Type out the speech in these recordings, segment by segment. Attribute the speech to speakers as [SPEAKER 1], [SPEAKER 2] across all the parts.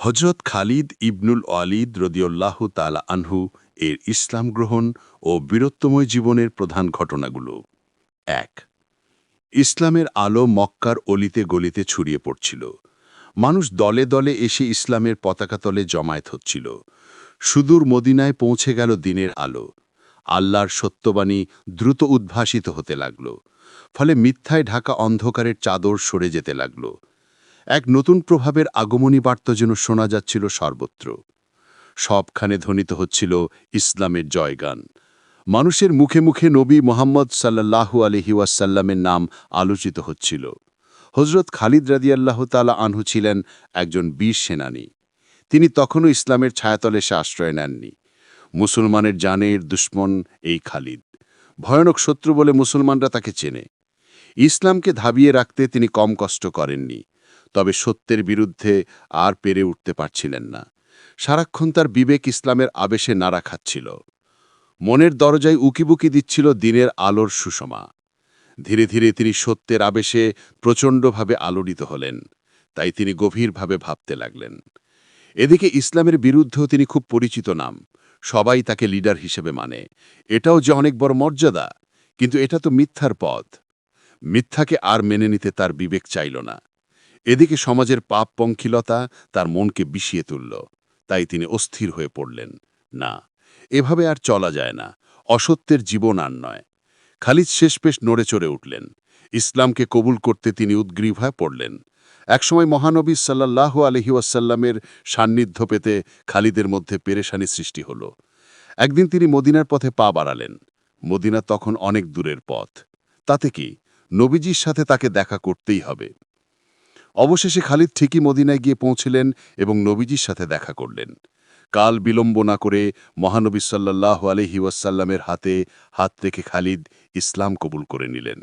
[SPEAKER 1] হজরত খালিদ ইবনুল ওয়ালিদ রদিউল্লাহ তালা আনহু এর ইসলাম গ্রহণ ও বীরত্বময় জীবনের প্রধান ঘটনাগুলো। এক, ইসলামের আলো মক্কার অলিতে গলিতে ছড়িয়ে পড়ছিল। মানুষ দলে দলে এসে ইসলামের পতাকাতলে জমায়েত হচ্ছিল। সুদূর মদিনায় পৌঁছে গেল দিনের আলো। আল্লাহর সত্যবাণী দ্রুত উদ্ভাসিত হতে লাগল। ফলে মিথ্যায় ঢাকা অন্ধকারের চাদর সরে যেতে লাগল। এক নতুন প্রভাবের আগমনী বার্তা যেন শোনা যাচ্ছিল সর্বত্র। সবখানে ধ্বনিত হচ্ছিল ইসলামের জয়গান। মানুষের মুখে মুখে নবী মোহাম্মদ সাল্লাল্লাহু আলহি ওয়াসাল্লামের নাম আলোচিত হচ্ছিল। হজরত খালিদ রাদিয়াল্লাহ তালা আনহু ছিলেন একজন বীর সেনানী। তিনি তখনও ইসলামের ছায়াতলে সে আশ্রয় নেননি। মুসলমানের জানের দুশ্মন এই খালিদ। ভয়ানক শত্রু বলে মুসলমানরা তাকে চেনে। ইসলামকে ধাবিয়ে রাখতে তিনি কম কষ্ট করেননি। তবে সত্যের বিরুদ্ধে আর পেরে উঠতে পারছিলেন না। সারাক্ষণ তার বিবেক ইসলামের আবেশে নাড়া খাচ্ছিল। মনের দরজায় উকিবুকি দিচ্ছিল দিনের আলোর সুষমা। ধীরে ধীরে তিনি সত্যের আবেশে প্রচণ্ডভাবে আলোড়িত হলেন। তাই তিনি গভীরভাবে ভাবতে লাগলেন। এদিকে ইসলামের বিরুদ্ধেও তিনি খুব পরিচিত নাম। সবাই তাকে লিডার হিসেবে মানে। এটাও যে অনেক বড় মর্যাদা, কিন্তু এটা তো মিথ্যার পথ। মিথ্যাকে আর মেনে নিতে তার বিবেক চাইল না। এদিকে সমাজের পাপ পঙ্কিলতা তার মনকে বিষিয়ে তুলল, তাই তিনি অস্থির হয়ে পড়লেন। না, এভাবে আর চলা যায় না, অসত্যের জীবন আর নয়। খালিদ শেষপেশ নড়ে চড়ে উঠলেন। ইসলামকে কবুল করতে তিনি উদ্গ্রীব হয়ে পড়লেন। একসময় মহানবী সাল্লাহ আলহি ওয়াসাল্লামের সান্নিধ্য পেতে খালিদের মধ্যে পেরেশানি সৃষ্টি হল। একদিন তিনি মদিনার পথে পা বাড়ালেন। মদিনা তখন অনেক দূরের পথ। তাতে কি? নবীজির সাথে তাকে দেখা করতেই হবে। অবশেষে খালিদ ঠিকই মদিনায় গিয়ে পৌঁছলেন এবং নবীজির সাথে দেখা করলেন। কাল বিলম্ব না করে মহানবী সাল্লাহ আলহি ওয়াসাল্লামের হাতে হাত রেখে খালিদ ইসলাম কবুল করে নিলেন।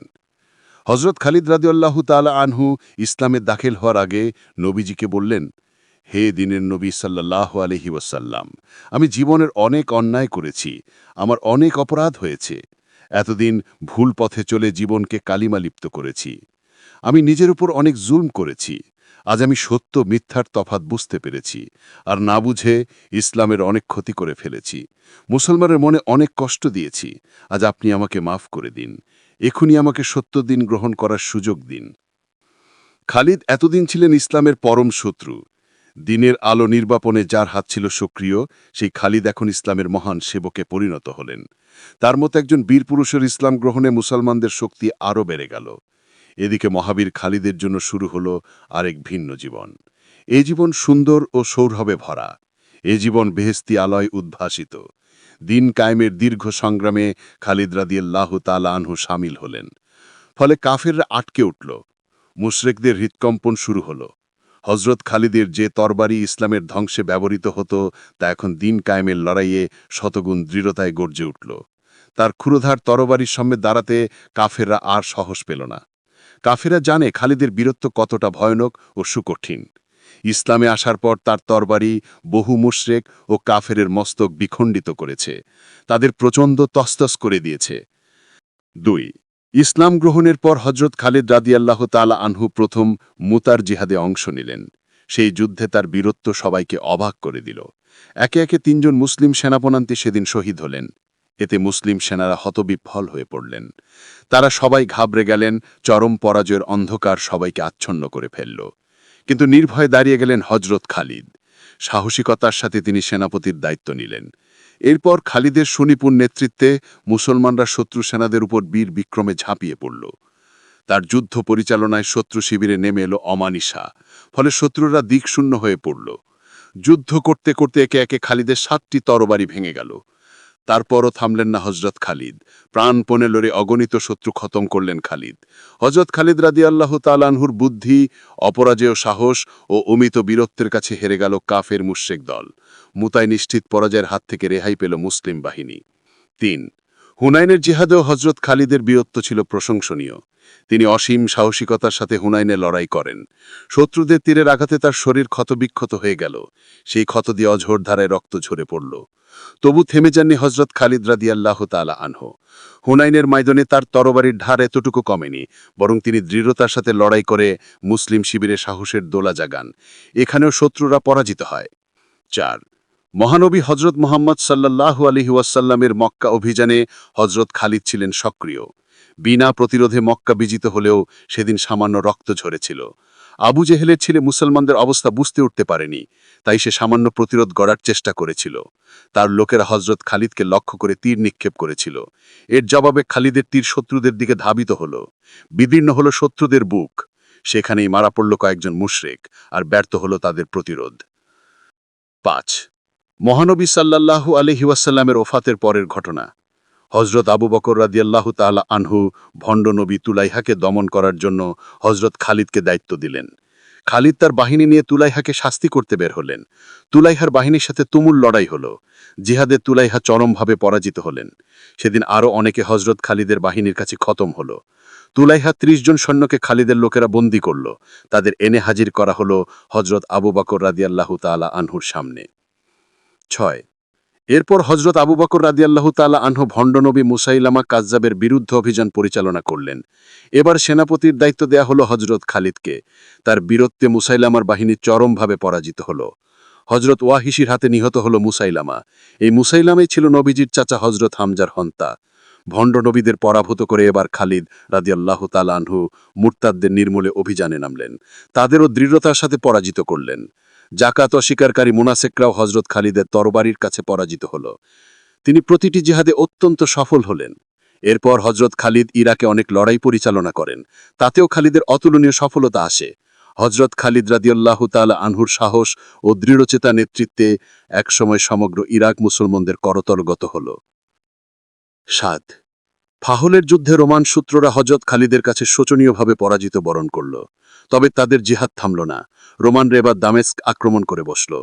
[SPEAKER 1] হজরত খালিদ রাদিউল্লাহ তালা আনহু ইসলামে দাখিল হওয়ার আগে নবীজিকে বললেন, হে দিনের নবী সাল্লাহ আলহি ওয়াসাল্লাম, আমি জীবনের অনেক অন্যায় করেছি, আমার অনেক অপরাধ হয়েছে। এতদিন ভুল পথে চলে জীবনকে কালিমালিপ্ত করেছি। আমি নিজের উপর অনেক জুলম করেছি। আজ আমি সত্য মিথ্যার তফাত বুঝতে পেরেছি আর না বুঝে ইসলামের অনেক ক্ষতি করে ফেলেছি। মুসলমানের মনে অনেক কষ্ট দিয়েছি। আজ আপনি আমাকে মাফ করে দিন। এখনই আমাকে সত্য দিন গ্রহণ করার সুযোগ দিন। খালিদ এতদিন ছিলেন ইসলামের পরম শত্রু। দিনের আলো নির্বাপনে যার হাত ছিল সক্রিয়, সেই খালিদ এখন ইসলামের মহান সেবকে পরিণত হলেন। তার মতো একজন বীর পুরুষের ইসলাম গ্রহণে মুসলমানদের শক্তি আরও বেড়ে গেল। এদিকে মহাবীর খালিদের জন্য শুরু হল আরেক ভিন্ন জীবন। এ জীবন সুন্দর ও সৌরভে ভরা। এ জীবন বেহেস্তি আলয় উদ্ভাসিত। দিন কায়েমের দীর্ঘ সংগ্রামে খালিদ রাদিয়াল্লাহ তালা আনহু সামিল হলেন। ফলে কাফেররা আটকে উঠল। মুশরেকদের হৃৎকম্পন শুরু হল। হজরত খালিদের যে তরবারি ইসলামের ধ্বংসে ব্যবহৃত হতো, তা এখন দিন কায়েমের লড়াইয়ে শতগুণ দৃঢ়তায় গর্জে উঠল। তার ক্ষুরধার তরবারির সামনে দাঁড়াতে কাফেররা আর সাহস পেল না। কাফেরা জানে খালিদের বীরত্ব কতটা ভয়ানক ও সুকঠিন। ইসলামে আসার পর তার তরবারি বহু মুশরেক ও কাফেরের মস্তক বিখণ্ডিত করেছে। তাদের প্রচণ্ড তস্তস করে দিয়েছে। দুই, ইসলাম গ্রহণের পর হজরত খালিদ রাদিয়াল্লাহ তালা আনহু প্রথম মুতার জিহাদে অংশ নিলেন। সেই যুদ্ধে তার বীরত্ব সবাইকে অবাক করে দিল। একে একে তিনজন মুসলিম সেনাপনান্তি সেদিন শহীদ হলেন। এতে মুসলিম সেনারা হতবিফল হয়ে পড়লেন। তারা সবাই ঘাবড়ে গেলেন, চরম পরাজয়ের অন্ধকার সবাইকে আচ্ছন্ন করে ফেলল। কিন্তু নির্ভয়ে দাঁড়িয়ে গেলেন হজরত খালিদ। সাহসিকতার সাথে তিনি সেনাপতির দায়িত্ব নিলেন। এরপর খালিদের সুনিপুণ নেতৃত্বে মুসলমানরা শত্রু সেনাদের উপর বীর বিক্রমে ঝাঁপিয়ে পড়ল। তার যুদ্ধ পরিচালনায় শত্রু শিবিরে নেমে এলো অমানিসা ফলে শত্রুরা দিকশূন্য হয়ে পড়ল। যুদ্ধ করতে করতে একে একে খালিদের সাতটি তরবারি ভেঙে গেল। তারপরও থামলেন না হজরত খালিদ। প্রাণপণে লড়ে অগণিত শত্রু খতম করলেন খালিদ। হজরত খালিদ রাদি আল্লাহ তালানহুর বুদ্ধি, অপরাজেয় সাহস ও অমিত বীরত্বের কাছে হেরে গেল কাফের মুশেক দল। মুতায় নিশ্চিত পরাজয়ের হাত থেকে রেহাই পেল মুসলিম বাহিনী। তিন হুনাইনের জিহাদেও হজরত খালিদের বীরত্ব ছিল প্রশংসনীয়। তিনি অসীম সাহসিকতার সাথে হুনাইনে লড়াই করেন। শত্রুদের তীরের আঘাতে তার শরীর ক্ষতবিক্ষত হয়ে গেল। সেই ক্ষত দিয়ে অঝোর ধারায় রক্ত ঝরে পড়ল। তবু থেমে যাননি হজরত খালিদ রাদিয়াল্লাহ তালা আনহ। হুনাইনের ময়দানে তার তরবারির ধার এতটুকু কমেনি, বরং তিনি দৃঢ়তার সাথে লড়াই করে মুসলিম শিবিরে সাহসের দোলা জাগান। এখানেও শত্রুরা পরাজিত হয়। চার মহানবী হজরত মোহাম্মদ সাল্লাল্লাহু আলহি ওয়াসাল্লামের মক্কা অভিযানে হজরত খালিদ ছিলেন সক্রিয়। বিনা প্রতিরোধে মক্কা বিজিত হলেও সেদিন সামান্য রক্ত ঝরেছিল। আবু জেহেলের ছেলে মুসলমানদের অবস্থা বুঝতে উঠতে পারেনি, তাই সে সামান্য প্রতিরোধ গড়ার চেষ্টা করেছিল। তার লোকেরা হজরত খালিদকে লক্ষ্য করে তীর নিক্ষেপ করেছিল। এর জবাবে খালিদের তীর শত্রুদের দিকে ধাবিত হল। বিদীর্ণ হল শত্রুদের বুক। সেখানেই মারা পড়ল কয়েকজন মুশরেক আর ব্যর্থ হল তাদের প্রতিরোধ। পাঁচ মহানবী সাল্লাল্লাহু আলহি ওয়াসাল্লামের ওফাতের পরের ঘটনা। হজরত আবু বকর রাদিয়াল্লাহু তাআলা আনহু ভণ্ড নবী তুলাইহাকে দমন করার জন্য হজরত খালিদকে দায়িত্ব দিলেন। খালিদ তার বাহিনী নিয়ে তুলাইহাকে শাস্তি করতে বের হলেন। তুলাইহার বাহিনীর সাথে তুমুল লড়াই হল। জিহাদে তুলাইহা চরমভাবে পরাজিত হলেন। সেদিন আরও অনেকে হজরত খালিদের বাহিনীর কাছে খতম হল। তুলাইহা ত্রিশ জন সৈন্যকে খালিদের লোকেরা বন্দী করল। তাদের এনে হাজির করা হল হজরত আবু বকর রাদিয়াল্লাহু তাআলা আনহুর সামনে। ছয়। এরপর হজরত আবু বকর রাদিয়াল্লাহু তাআলা আনহু ভণ্ডনবী মুসাইলামা কাজ্জাবের বিরুদ্ধে অভিযান পরিচালনা করলেন। এবার সেনাপতির দায়িত্ব দেয়া হলো হজরত খালিদকে। তার বীরত্বে মুসাইলামার বাহিনী চরমভাবে পরাজিত হল। হজরত ওয়াহিসির হাতে নিহত হল মুসাইলামা। এই মুসাইলামাই ছিল নবীজির চাচা হজরত হামজার হন্তা। ভণ্ড নবীদের পরাভূত করে এবার খালিদ রাদিয়াল্লাহু তাআলা আনহু মুরতাদদের নির্মূলে অভিযানে নামলেন। তাদেরও দৃঢ়তার সাথে পরাজিত করলেন। জাকাত অস্বীকারী মুনাসেকরাও হজরত খালিদের তরবারির কাছে পরাজিত হল। তিনি প্রতিটি জিহাদে অত্যন্ত সফল হলেন। এরপর হজরত খালিদ ইরাকে অনেক লড়াই পরিচালনা করেন। তাতেও খালিদের অতুলনীয় সফলতা আসে। হজরত খালিদ রাদিয়াল্লাহু তাআলা আনহুর সাহস ও দৃঢ়চেতা নেতৃত্বে একসময় সমগ্র ইরাক মুসলমানদের করতলগত হল। সাত ফাহলের যুদ্ধে রোমান সূত্ররা হজরত খালিদের কাছে শোচনীয়ভাবে পরাজিত বরণ করল। তবে তাদের জিহাদ থামল না। রোমান রেবার দামেস্ক আক্রমণ করে বসল।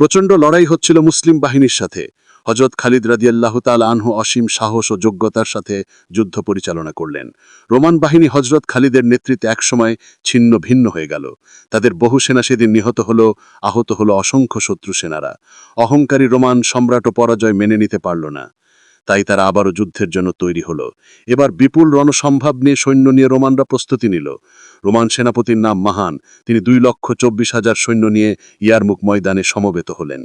[SPEAKER 1] প্রচণ্ড লড়াই হচ্ছিল মুসলিম বাহিনীর সাথে। হজরত খালিদ রাদিয়াল্লাহু তাল আনহু অসীম সাহস ও যোগ্যতার সাথে যুদ্ধ পরিচালনা করলেন। রোমান বাহিনী হজরত খালিদের নেতৃত্বে একসময় ছিন্ন ভিন্ন হয়ে গেল। তাদের বহু সেনা সেদিন নিহত হল, আহত হল অসংখ্য শত্রু সেনারা। অহংকারী রোমান সম্রাট ও পরাজয় মেনে নিতে পারল না। তাই তারা আবারও যুদ্ধের জন্য তৈরি হল। এবার বিপুল রণসম্ভাব নিয়ে সৈন্য নিয়ে রোমানরা প্রস্তুতি নিল। রোমান সেনাপতির নাম মাহান। তিনি দুই লক্ষ চব্বিশ হাজার সৈন্য নিয়ে ইয়ারমুখ ময়দানে সমবেত হলেন।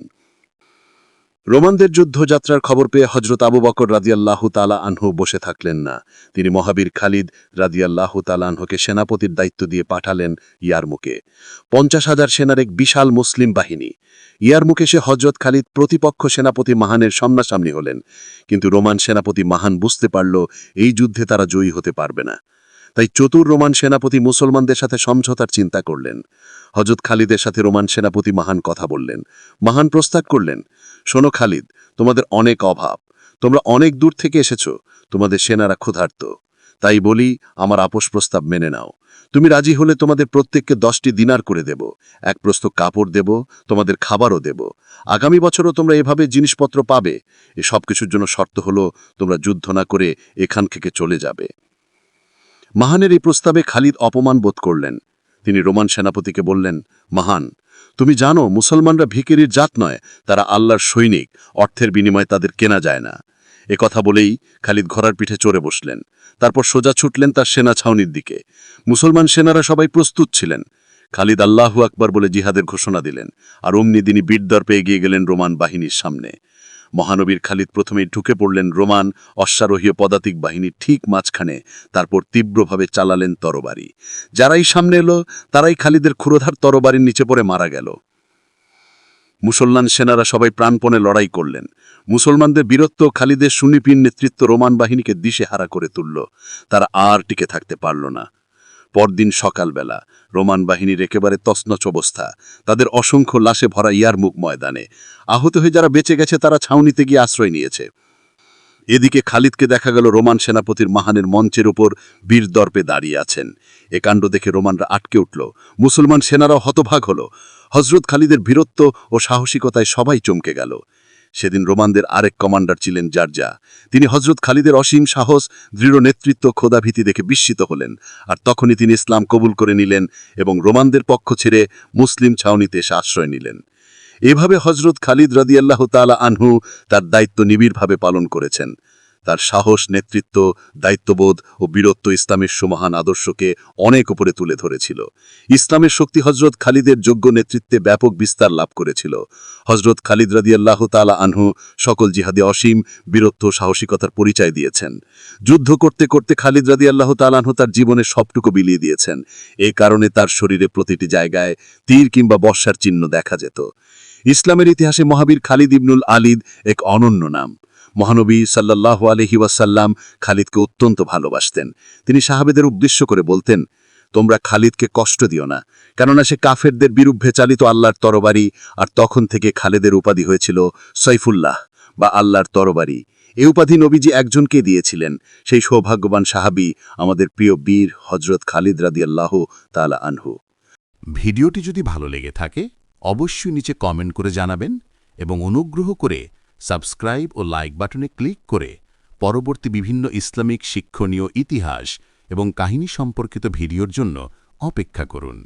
[SPEAKER 1] রোমানদের যুদ্ধযাত্রার খবর পেয়ে হজরত আবু বকর রাদিয়াল্লাহু তালা আনহু বসে থাকলেন না। তিনি মহাবীর খালিদ রাদিয়াল্লাহু তালা আনহুকে সেনাপতির দায়িত্ব দিয়ে পাঠালেন ইয়ারমুকে। পঞ্চাশ হাজার সেনার এক বিশাল মুসলিম বাহিনী। ইয়ারমুকে সে হজরত খালিদ প্রতিপক্ষ সেনাপতি মাহানের সামনাসামনি হলেন। কিন্তু রোমান সেনাপতি মাহান বুঝতে পারল, এই যুদ্ধে তারা জয়ী হতে পারবে না। তাই চতুর রোমান সেনাপতি মুসলমানদের সাথে সমঝোতার চিন্তা করলেন। হজরত খালিদের সাথে রোমান সেনাপতি মাহান কথা বললেন। মাহান প্রস্তাব করলেন, শোনো খালিদ, তোমাদের অনেক অভাব। তোমরা অনেক দূর থেকে এসেছ, তোমাদের সেনারা ক্ষুধার্ত। তাই বলি, আমার আপোষ প্রস্তাব মেনে নাও। তুমি রাজি হলে তোমাদের প্রত্যেককে দশটি দিনার করে দেব। এক প্রস্ত কাপড় দেব, তোমাদের খাবারও দেব। আগামী বছরও তোমরা এভাবে জিনিসপত্র পাবে। এ সব কিছুর জন্য শর্ত হলো, তোমরা যুদ্ধ না করে এখান থেকে চলে যাবে। মাহানের এই প্রস্তাবে খালিদ অপমান বোধ করলেন। তিনি রোমান সেনাপতিকে বললেন, মাহান, তুমি জানো, মুসলমানরা ভিকেরির জাত নয়, তারা আল্লাহর সৈনিক, অর্থের বিনিময়ে তাদের কেনা যায় না। এ কথা বলেই খালিদ ঘোড়ার পিঠে চড়ে বসলেন। তারপর সোজা ছুটলেন তার সেনা ছাউনির দিকে। মুসলমান সেনারা সবাই প্রস্তুত ছিলেন। খালিদ আল্লাহু আকবার বলে জিহাদের ঘোষণা দিলেন, আর অমনি তিনি বীরদর্পে এগিয়ে গেলেন রোমান বাহিনীর সামনে। মহানবীর খালিদ প্রথমেই ঢুকে পড়লেন রোমান অশ্বারোহীয় পদাতিক বাহিনীর ঠিক মাঝখানে, তারপর তীব্রভাবে চালালেন তরবারি। যারাই সামনে এলো, তারাই খালিদের ক্ষুরোধার তরবারির নিচে পড়ে মারা গেল। মুসলমান সেনারা সবাই প্রাণপণে লড়াই করলেন। মুসলমানদের বীরত্ব খালিদের সুনিপিন নেতৃত্ব রোমান বাহিনীকে দিশেহারা করে তুলল। তারা আর টিকে থাকতে পারল না। পরদিন সকালবেলা রোমান বাহিনীর একেবারে তছনছ অবস্থা। তাদের অসংখ্য লাশে ভরা ইয়ারমুখ ময়দানে। আহত হয়ে যারা বেঁচে গেছে, তারা ছাউনিতে গিয়ে আশ্রয় নিয়েছে। এদিকে খালিদকে দেখা গেল রোমান সেনাপতির মাহানের মঞ্চের উপর বীর দর্পে দাঁড়িয়ে আছেন। এ কাণ্ড দেখে রোমানরা আটকে উঠল। মুসলমান সেনারাও হতভাগ হল। হজরত খালিদের বীরত্ব ও সাহসিকতায় সবাই চমকে গেল। সেদিন রোমানদের আরেক কমান্ডার ছিলেন জার্জা। তিনি হজরত খালিদের অসীম সাহস, দৃঢ় নেতৃত্ব, খোদাভীতি দেখে বিস্মিত হলেন। আর তখনই তিনি ইসলাম কবুল করে নিলেন এবং রোমানদের পক্ষ ছেড়ে মুসলিম ছাউনিতে এসে আশ্রয় নিলেন। এভাবে হজরত খালিদ রাদিয়াল্লাহ তালা আনহু তার দায়িত্ব নিবিড়ভাবে পালন করেছেন। তার সাহস, নেতৃত্ব, দায়িত্ববোধ ও বীরত্ব ইসলামের সুমহান আদর্শকে অনেক উপরে তুলে ধরেছিল। ইসলামের শক্তি হজরত খালিদের যোগ্য নেতৃত্বে ব্যাপক বিস্তার লাভ করেছিল। হজরত খালিদ রাদিয়াল্লাহ তালা আনহু সকল জিহাদে অসীম বীরত্ব সাহসিকতার পরিচয় দিয়েছেন। যুদ্ধ করতে করতে খালিদ রাদিয়াল্লাহ তালানহু তার জীবনের সবটুকু বিলিয়ে দিয়েছেন। এ কারণে তার শরীরে প্রতিটি জায়গায় তীর কিংবা বর্ষার চিহ্ন দেখা যেত। ইসলামের ইতিহাসে মহাবীর খালিদ ইবনুল আলিদ এক অনন্য নাম। মহানবী সাল্লাহ আলহি ওয়াসাল্লাম খালিদকে অত্যন্ত ভালোবাসতেন। তিনি সাহাবেদের উদ্দেশ্য করে বলতেন, তোমরা খালিদকে কষ্ট দিও না, কেননা সে কাফেরদের বিরুদ্ধে চালিত আল্লাহর তরবারি, আর তখন থেকে খালেদের উপাধি হয়েছিল সৈফুল্লাহ বা আল্লাহর তরবারি। এ উপাধি নবীজি একজনকে দিয়েছিলেন, সেই সৌভাগ্যবান সাহাবি আমাদের প্রিয় বীর হজরত খালিদ রাদিয়াল্লাহ তালা আনহু।
[SPEAKER 2] ভিডিওটি যদি ভালো লেগে থাকে, অবশ্যই নিচে কমেন্ট করে জানাবেন এবং অনুগ্রহ করে সাবস্ক্রাইব ও লাইক বাটনে ক্লিক করে পরবর্তী বিভিন্ন ইসলামিক শিক্ষণীয় ইতিহাস এবং কাহিনী সম্পর্কিত ভিডিওর জন্য অপেক্ষা করুন।